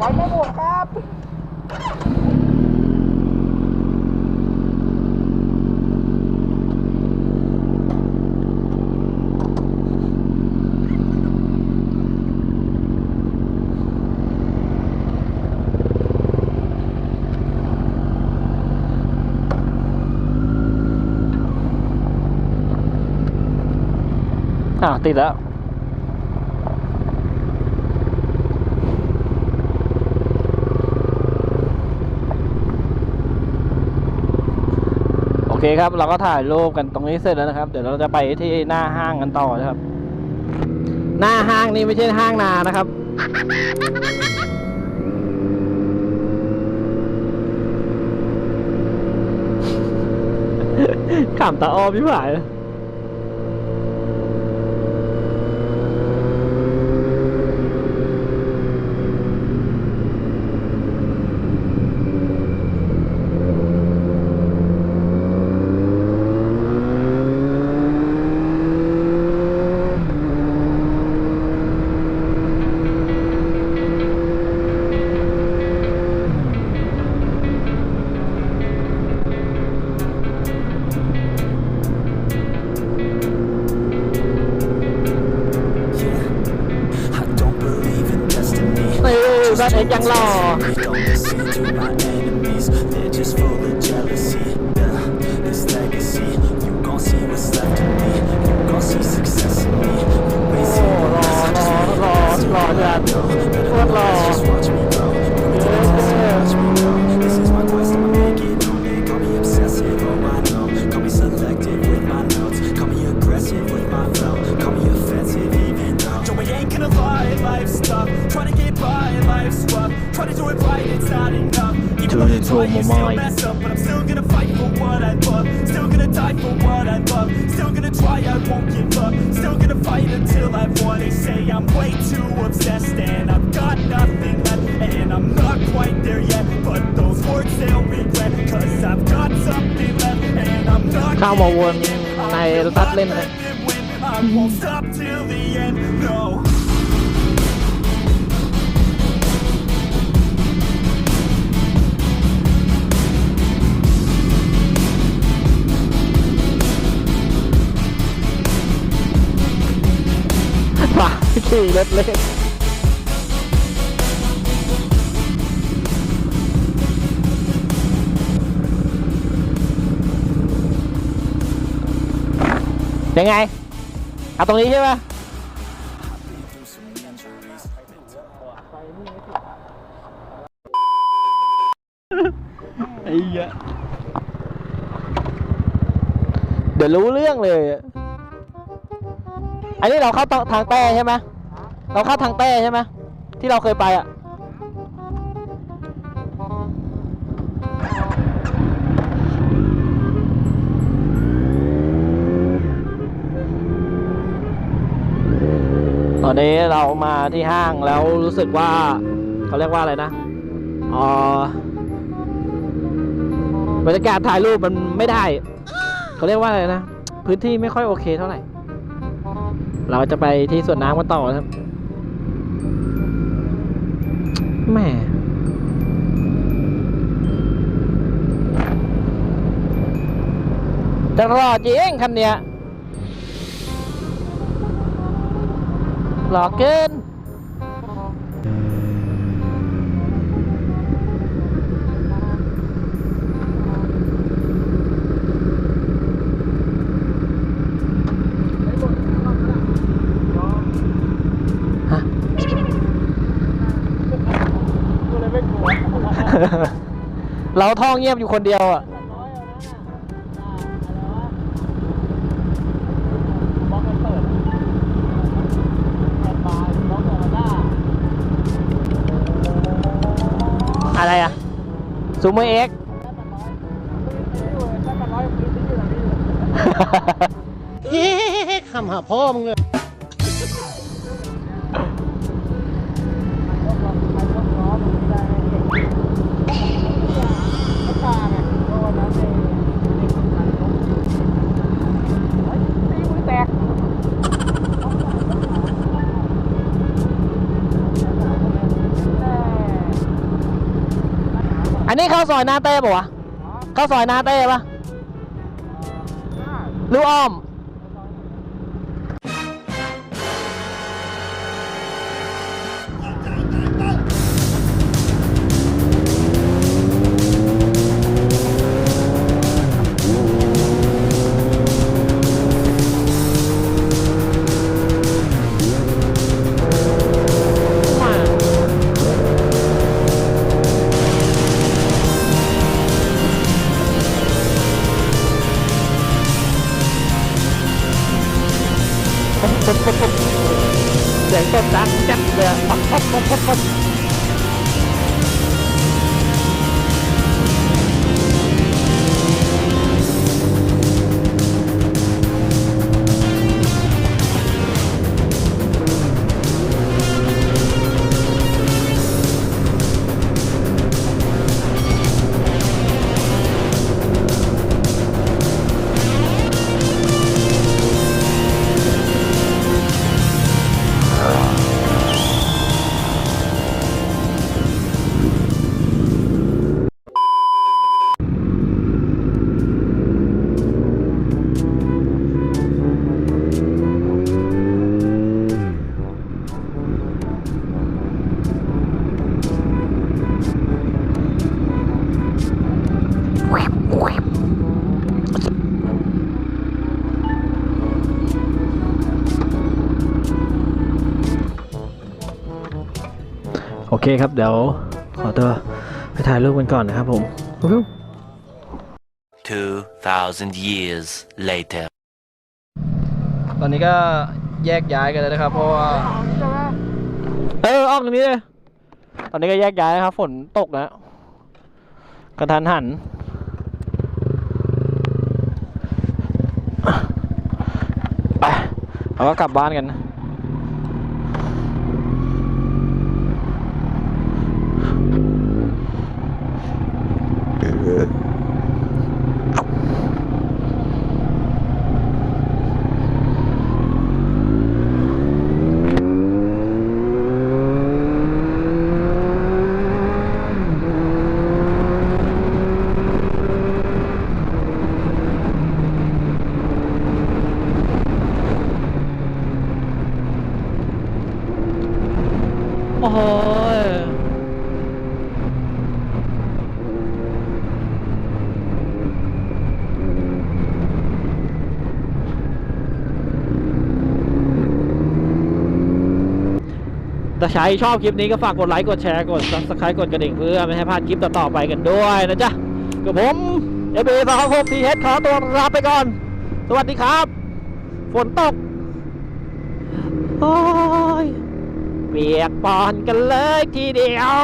ปล่อยไม่หมดครับอ้าติดแล้ว เคครับ เราก็ถ่ายรูปกันตรงนี้เสร็จแล้วนะครับ เดี๋ยวเราจะไปที่หน้าห้างกันต่อนะครับ หน้าห้างนี่ไม่ใช่ห้างนานะครับ ขำตาอ้อพี่ผาย ยังหล่อ เข้ามาวนในรถตัดเล่นนะ I won't stop till the end, no. ป่าขี่รถเล่น ยังไง เอาตรงนี้ใช่ไหมไอ้เหี้ยเดี๋ยวรู้เรื่องเลยอะอันนี้เราเข้าทางแต้ใช่ไหมเราเข้าทางแต้ใช่ไหมที่เราเคยไปอะ ตอนนี้เรามาที่ห้างแล้วรู้สึกว่าเขาเรียกว่าอะไรนะอ๋อบรรยากาศถ่ายรูปมันไม่ได้ เขาเรียกว่าอะไรนะ พื้นที่ไม่ค่อยโอเคเท่าไหร่ เราจะไปที่สวนน้ำกันต่อนะครับแหม่จะรอจริงคันเนี้ย หล่อเกินฮะเราท่องเงียบอยู่คนเดียวอะ อะไรอะซูเมอร์เอ็กเฮ้คำหาพ่อมึงเลย อันนี้เข้าซอยนาเต้ปะวะเข้าซอยนาเต้ปะหรืออ้อม เลยงตดดังจัดเลย เคครับเดี๋ยวขอตัวไปถ่ายรูปกันก่อนนะครับผม 2,000 years later. ตอนนี้ก็แยกย้ายกันเลยนะครับเพราะว่าเออออกตรงนี้เลยตอนนี้ก็แยกย้ายนะครับ ฝนตกนะกระทันหัน ไปเราก็กลับบ้านกันนะ โอ้โหถ้าใครชอบคลิปนี้ก็ฝากกดไลค์ กดแชร์ กด subscribe กดกระดิ่งเพื่อไม่ให้พลาดคลิปต่อๆไปกันด้วยนะจ๊ะกับผมเอเบสองหกทีเฮดขอตัวลาไปก่อน สวัสดีครับ ฝนตกอ้ย เปียกปอนกันเลยทีเดียว